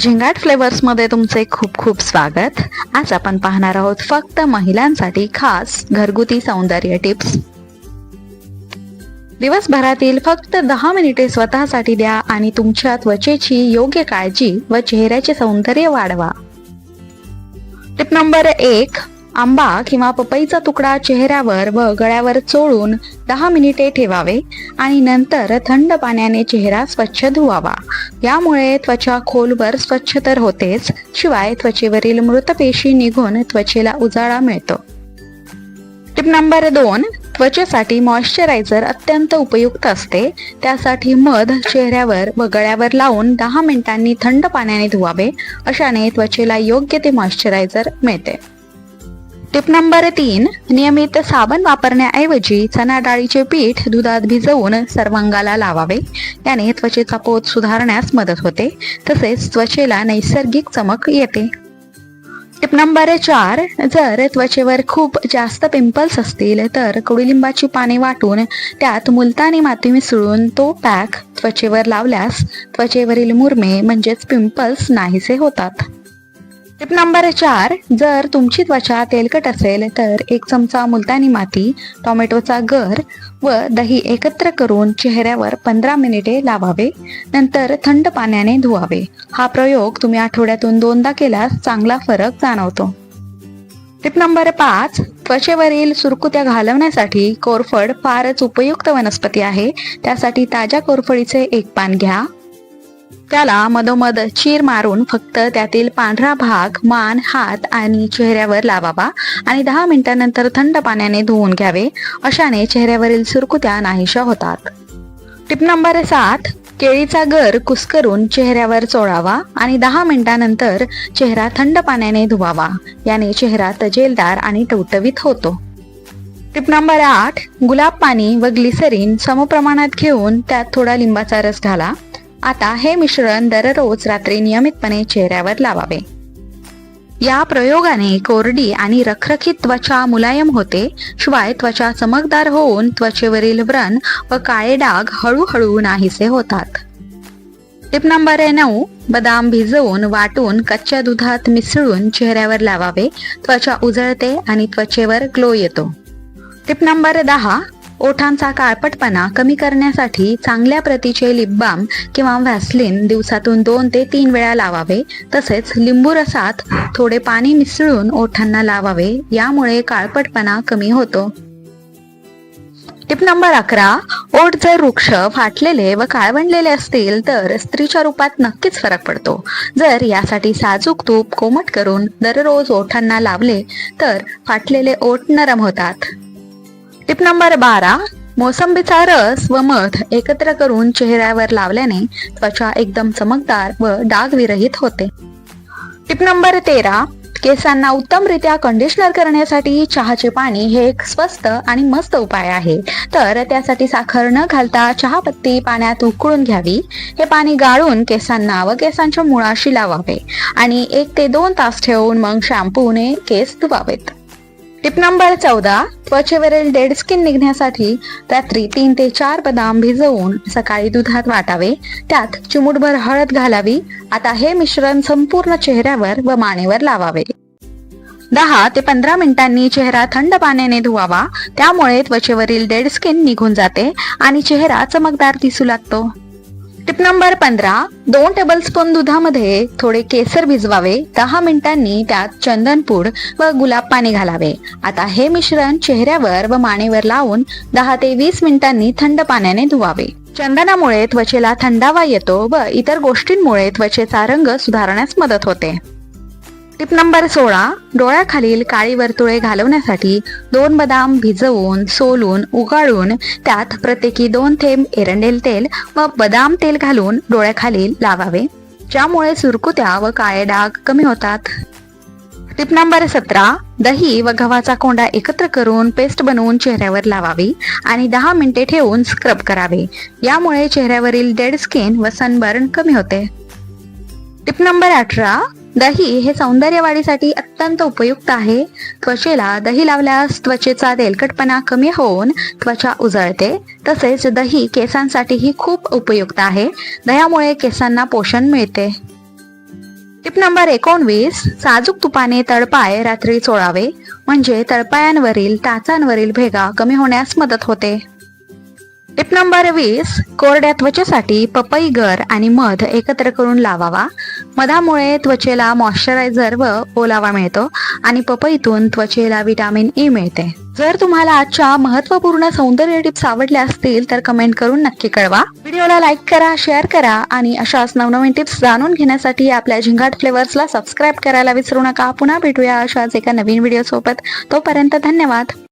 झिंगाट फ्लेवर्समध्ये तुमचे खूप खूप स्वागत. आज आपण पाहणार आहोत फक्त महिलांसाठी खास घरगुती सौंदर्य टिप्स. दिवसभरातील फक्त दहा मिनिटे स्वतःसाठी द्या आणि तुमच्या त्वचेची योग्य काळजी व चेहऱ्याचे सौंदर्य वाढवा. टिप नंबर एक आंबा किंवा पपईचा तुकडा चेहऱ्यावर व गळ्यावर चोळून दहा मिनिटे ठेवावे आणि नंतर थंड पाण्याने चेहरा स्वच्छ धुवावा. यामुळे त्वचा खोलवर स्वच्छ तर होतेच शिवाय त्वचेवरील मृतपेशी निघून त्वचेला उजाळा मिळतो. टिप नंबर दोन त्वचेसाठी मॉइश्चरायझर अत्यंत उपयुक्त असते. त्यासाठी मध चेहऱ्यावर व गळ्यावर लावून दहा मिनिटांनी थंड पाण्याने धुवावे अशाने त्वचेला योग्य ते मॉइश्चरायझर मिळते. टिप नंबर तीन नियमित साबण वापरण्याऐवजी चना डाळीचे पीठ दुधात भिजवून सर्वांगाला लावावे. याने त्वचेचा पोत सुधारण्यास मदत होते. तसेच त्वचेला नैसर्गिक चमक येते. टिप नंबर चार जर त्वचेवर खूप जास्त पिंपल्स असतील तर कडुलिंबाची पाने वाटून त्यात मुलतानी माती मिसळून तो पॅक त्वचेवर लावल्यास त्वचेवरील मुरमे म्हणजेच पिंपल्स नाहीसे होतात. टिप नंबर चार जर तुमची त्वचा तेलकट असेल तर एक चमचा मुलतानी माती टोमॅटोचा गर व दही एकत्र करून चेहऱ्यावर पंधरा मिनिटे लावावे. नंतर थंड पाण्याने धुवावे. हा प्रयोग तुम्ही आठवड्यातून दोनदा केल्यास चांगला फरक जाणवतो. टिप नंबर पाच त्वचेवरील सुरकुत्या घालवण्यासाठी कोरफड फारच उपयुक्त वनस्पती आहे. त्यासाठी ताज्या कोरफडीचे एक पान घ्या. त्याला मधोमध चीर मारून फक्त त्यातील पांढरा भाग मान हात आणि चेहऱ्यावर लावावा आणि दहा मिनिटांनंतर थंड पाण्याने धुवून घ्यावे. अशाने चेहऱ्यावरील सुरकुत्या नाहीशा होतात. टिप नंबर सात केळीचा गर कुस्करून चेहऱ्यावर चोळावा आणि दहा मिनिटांनंतर चेहरा थंड पाण्याने धुवावा. याने चेहरा तजेलदार आणि टवटवीत होतो. टिप नंबर आठ गुलाब पाणी व ग्लिसरीन समप्रमाणात घेऊन त्यात थोडा लिंबाचा रस घाला. आता हे मिश्रण दररोज रात्री नियमितपणे चेहऱ्यावर लावावे. या प्रयोगाने कोरडी आणि रखरखीत त्वचा मुलायम होते शिवाय त्वचा चमकदार होऊन त्वचेवरील व्रण व काळे डाग हळूहळू नाहीसे होतात. टिप नंबर नऊ बदाम भिजवून वाटून कच्च्या दुधात मिसळून चेहऱ्यावर लावावे त्वचा उजळते आणि त्वचेवर ग्लो येतो. टिप नंबर दहा ओठांचा काळपटपणा कमी करण्यासाठी चांगल्या प्रतीचे लिप बाम किंवा व्हॅसलिन दिवसातून दोन ते तीन वेळा लावावे. तसेच लिंबू रसात थोडे पाणी मिसळून ओठांना लावावे. यामुळे काळपटपणा कमी होतो. टिप नंबर अकरा ओठ जर वृक्ष फाटलेले व काळवंडलेले असतील तर स्त्रीच्या रूपात नक्कीच फरक पडतो. जर यासाठी साजूक तूप कोमट करून दररोज ओठांना लावले तर फाटलेले ओठ नरम होतात. टिप नंबर बारा मोसंबीचा रस व मध एकत्र करून चेहऱ्यावर लावल्याने त्वचा एकदम चमकदार व डागविरहित होते. टिप नंबर तेरा केसांना उत्तमरित्या कंडिशनर करण्यासाठी चहाचे पाणी हे एक स्वस्त आणि मस्त उपाय आहे. तर त्यासाठी साखर न घालता चहापत्ती पाण्यात उकळून घ्यावी. हे पाणी गाळून केसांना व केसांच्या मुळाशी लावावे आणि एक ते दोन तास ठेवून मग शॅम्पूने केस धुवावेत. टिप नंबर चौदा. त्वचेवरील डेड स्किन निघण्यासाठी रात्री तीन ते चार बदाम भिजवून सकाळी दुधात वाटावे. त्यात चिमुटभर हळद घालावी. आता हे मिश्रण संपूर्ण चेहऱ्यावर व मानेवर लावावे. दहा ते पंधरा मिनिटांनी चेहरा थंड पाण्याने धुवावा. त्यामुळे त्वचेवरील डेड स्किन निघून जाते आणि चेहरा चमकदार दिसू लागतो. टिप नंबर पंधरा दोन टेबलस्पून दुधामध्ये थोडे केसर भिजवावे. दहा मिनिटांनी त्यात चंदनपूड व गुलाब पाणी घालावे. आता हे मिश्रण चेहऱ्यावर व मानेवर लावून दहा ते वीस मिनिटांनी थंड पाण्याने धुवावे. चंदनामुळे त्वचेला थंडावा येतो व इतर गोष्टींमुळे त्वचेचा रंग सुधारण्यास मदत होते. टिप नंबर सोळा डोळ्याखालील काळी वर्तुळे घालवण्यासाठी दोन बदाम भिजवून सोलून उगाळून त्यात प्रत्येकी दोन थेंब एरंडेल तेल व बदाम तेल घालून डोळ्याखालील लावावे. ज्यामुळे सुरकुत्या व काळे डाग कमी होतात. टिप नंबर सतरा दही व गव्हाचा कोंडा एकत्र करून पेस्ट बनवून चेहऱ्यावर लावावी आणि दहा मिनिटे ठेवून स्क्रब करावे. यामुळे चेहऱ्यावरील डेड स्किन व सनबर्न कमी होते. टिप नंबर अठरा दही हे सौंदर्य वाढीसाठी अत्यंत उपयुक्त आहे. त्वचेला दही लावल्यास त्वचेचा तेलकटपणा कमी होऊन त्वचा उजळते. तसेच दही केसांसाठीही खूप उपयुक्त आहे. दह्यामुळे केसांना पोषण मिळते. टिप नंबर एकोणवीस साजूक तुपाने तळपाय रात्री चोळावे. म्हणजे तळपायांवरील टाचांवरील भेगा कमी होण्यास मदत होते. टिप नंबर वीस कोरड्या त्वचेसाठी पपई गर आणि मध एकत्र करून लावावा. मधामुळे त्वचेला मॉइश्चरायझर व ओलावा मिळतो आणि पपईतून त्वचेला विटॅमिन ई e मिळते. जर तुम्हाला आजच्या महत्त्वपूर्ण सौंदर्य टिप्स आवडल्या असतील तर कमेंट करून नक्की कळवा. व्हिडिओला लाईक करा शेअर करा आणि अशाच नवनवीन टिप्स जाणून घेण्यासाठी आपल्या झिंगाट फ्लेवर्सला सबस्क्राईब करायला विसरू नका. पुन्हा भेटूया अशाच एका नवीन व्हिडिओ सोबत. तोपर्यंत धन्यवाद.